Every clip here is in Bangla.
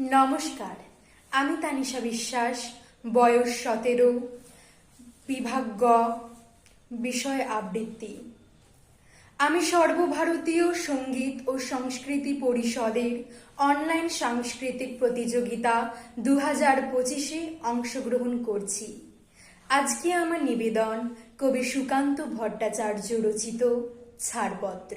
নমস্কার, আমি তানিশা বিশ্বাস, বয়স সতেরো বিভাগ গ বিষয় আবৃত্তি। আমি সর্বভারতীয় সংগীত ও সংস্কৃতি পরিষদের অনলাইন সাংস্কৃতিক প্রতিযোগিতা দু হাজার পঁচিশে অংশগ্রহণ করছি। আজকে আমার নিবেদন কবি সুকান্ত ভট্টাচার্য রচিত ছাড়পত্র।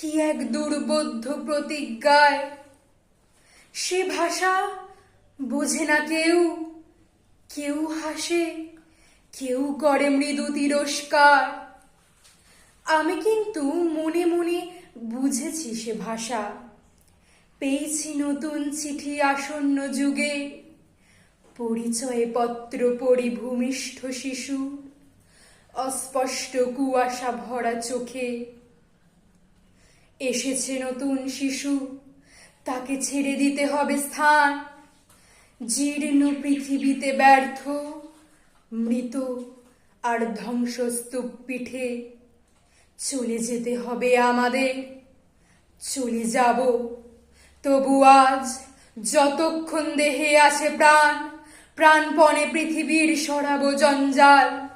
কি এক দুর্বোধ্য প্রতিজ্ঞায়? সে ভাষা বোঝে না কেউ। কেউ হাসে, কেউ করে মৃদু তিরস্কার। আমি কিন্তু মনে মনে বুঝেছি সে ভাষা। পেয়েছি নতুন চিঠি আসন্ন যুগে। পরিচয় পত্র পড়ি ভূমিষ্ঠ শিশু। অস্পষ্ট কুয়াশা ভরা চোখে। এসেছে নতুন শিশু। তাকে ছেড়ে দিতে হবে স্থান। জীর্ণ পৃথিবীতে ব্যর্থ, মৃত আর ধ্বংসস্তূপ পিঠে। চলে যেতে হবে আমাদের। চলে যাব। তবু আজ যতক্ষণ দেহে আছে প্রাণ, প্রাণপণে পৃথিবীর সরাব জঞ্জাল।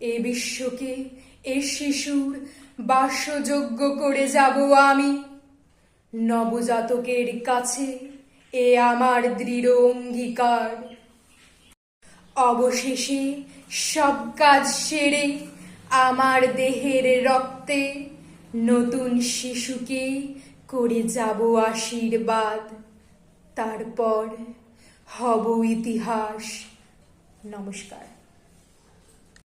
এ বিশ্বকে এ শিশুর বাসযোগ্য করে যাব আমি। নবজাতকের কাছে এ আমার দৃঢ় অঙ্গীকার। অবশেষে সব কাজ সেরে আমার দেহের রক্তে নতুন শিশুকে করে যাব আশীর্বাদ। তারপর হব ইতিহাস। নমস্কার।